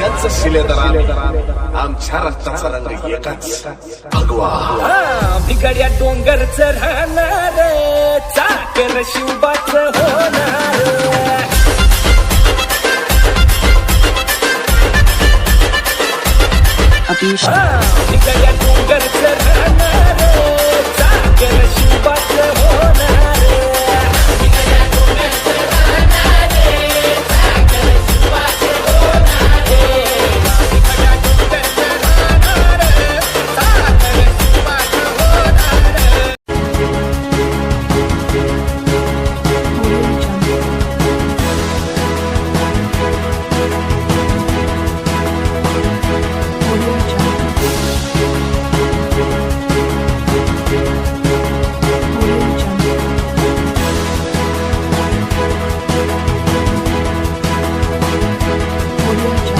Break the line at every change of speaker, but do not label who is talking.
राज्याचं शिलेदार. आमच्या रक्ताचा रंग एकच. भगवा
बिगड्या डोंगरच राहणार चाकर शिवबाच होणार बिगड्या डोंगरच राहणार Thank you.